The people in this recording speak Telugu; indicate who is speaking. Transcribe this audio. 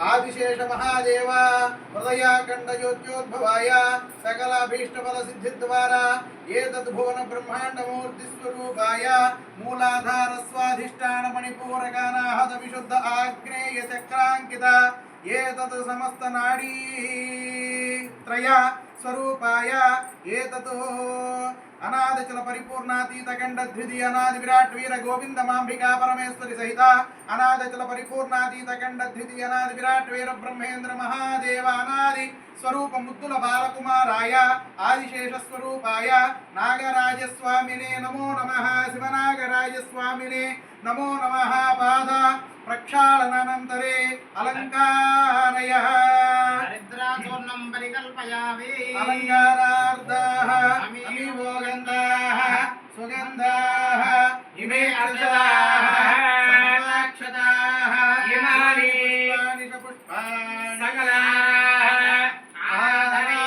Speaker 1: ಆದಿಶೇಷ ಮಹಾದೇವ ಹೃದಯ ಹೃದಯಾಖಂಡ ಜ್ಯೋತ್ಯೋದ್ಭವಾಯ, ಸಕಲ ಅಭೀಷ್ಟಫಲ ಸಿದ್ಧಿದ್ವಾರ, ಏತದ್ ಭುವನ ಬ್ರಹ್ಮಾಂಡ ಮೂರ್ತಿ ಸ್ವರೂಪಾಯ, ಮೂಲಾಧಾರ ಸ್ವಾಧಿಷ್ಠಾನ ಮಣಿಪೂರಗಾನಾಹದ ವಿಶುದ್ಧ ಆಗ್ನೇಯ ಚಕ್ರಾಂಕಿತ, ಏತದ್ ಸಮಸ್ತ ನಾಡೀ ತ್ರಯ. స్వరూపాయ ఏతతో. అనాదచల మణిపూరకానాహత పరిపూర్ణాతీత ఖండ ద్వితీయ అనాది విరాట్ వీర గోవింద మాంబికా పరమేశ్వరి సహిత. అనాదచల పరిపూర్ణాతీత ఖండ ద్వితీయ అనాది విరాట్ వీర బ్రహ్మేంద్ర మహాదేవ అనాది స్వరూప ముద్దుల బాలకుమారాయ. ఆదిశేష స్వరూపాయ. నాగరాజస్వామినే నమో నమ శివనాగరాజస్వామినే నమో నమ పాద ప్రక్షాళనానంతరే అలంకారయ. అలంకారార్థాః అమివోగంధాః సుగంధాః ఇమే అర్చదాః సర్వాక్షదాః